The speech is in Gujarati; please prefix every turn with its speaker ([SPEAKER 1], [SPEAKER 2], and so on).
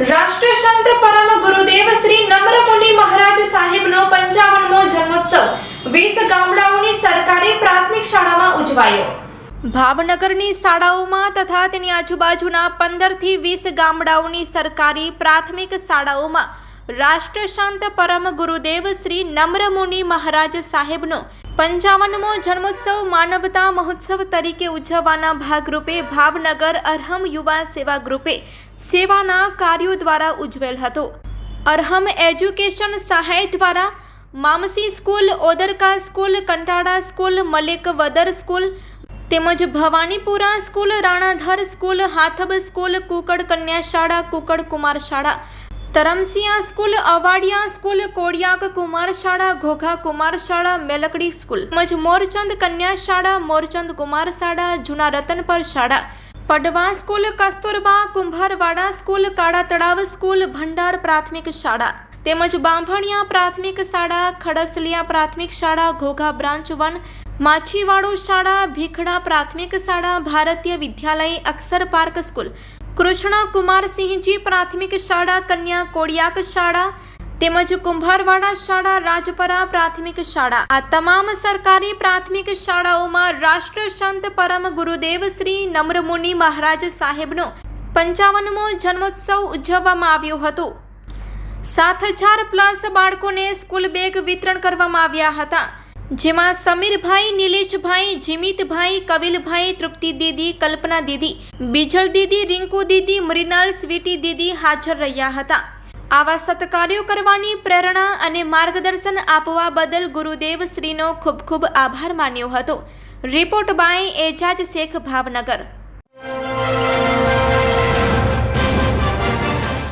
[SPEAKER 1] રાષ્ટ્રસંત પરમ ગુરુદેવ શ્રી નમ્રમુનિ મહારાજ સાહેબનો પંચાવનમો જન્મોત્સવ વીસ ગામડાઓની સરકારી પ્રાથમિક શાળામાં ઉજવાયો. ભાવનગરની શાળાઓમાં તથા તેની આજુબાજુના પંદરથી વીસ ગામડાઓની સરકારી પ્રાથમિક શાળાઓમાં રાષ્ટ્રશાંત પરમ ગુરુદેવ શ્રી નમ્રમુનિ મહારાજ સાહેબનો પંચાવનમો જન્મોત્સવ માનવતા મહોત્સવ તરીકે ઉજવવાના ભાગરૂપે ભાવનગર અરહમ યુવા સેવા ગ્રુપે સેવાના કાર્યો દ્વારા ઉજવેલ હતો. અરહમ એજ્યુકેશન સહાય દ્વારા Mamsi school, Odarka school, Kantala school Malik Vadar school, તેમજ Bhavanipura school, Ranadhar school, Hathab school Kukad કન્યા શાળા કુકડ કુમાર શાળા તરમસિયા સ્કૂલ, અવાડિયા સ્કૂલ, કોડિયાક કુમાર શાળા ઘોઘા કુમાર શાળા મેલકડી સ્કૂલ, તેમજ મોરચંદ કન્યા શાળા મોરચંદ કુમાર શાળા જૂના રતનપર શાળા. પડવા સ્કૂલ, કસ્તુરબા કુંભારવાડા સ્કૂલ, કાળા તળાવ સ્કૂલ, ભંડાર પ્રાથમિક શાળા. તેમજ બાંભણિયા પ્રાથમિક શાળા, ખડસલિયા પ્રાથમિક શાળા, ઘોઘા બ્રાન્ચ વન, માછીવાડો શાળા, ભીખડા પ્રાથમિક શાળા, ભારતીય વિદ્યાલય અક્ષર પાર્ક સ્કૂલ. કૃષ્ણ કુમારસિંહજી પ્રાથમિક શાળા, કન્યા કોડિયાક શાળા તેમજ કુંભારવાડા શાળા, રાજપરા પ્રાથમિક શાળા. આ તમામ સરકારી પ્રાથમિક શાળાઓમાં રાષ્ટ્રસંત પરમ ગુરુદેવ શ્રી નમ્રમુનિ મહારાજ સાહેબનો પંચાવનમો જન્મોત્સવ ઉજવવામાં આવ્યો હતો. સાત હજાર પ્લસ બાળકોને સ્કૂલ બેગ વિતરણ કરવામાં આવ્યા હતા. જેમાં સમીરભાઈ, નિલેશભાઈ, જીમિતભાઈ કવિલભાઈ તૃપ્તિ દીદી, કલ્પના દીદી, બીજલ દીદી, રિંકુ દીદી, મૃણાલ, સ્વીટી દીદી હાજર રહ્યા હતા. આવા સત્કાર્યો કરવાની પ્રેરણા અને માર્ગદર્શન આપવા બદલ ગુરુદેવ શ્રીનો ખૂબ ખૂબ આભાર માન્યો હતો. Report by Ejaz Shaikh Bhavnagar.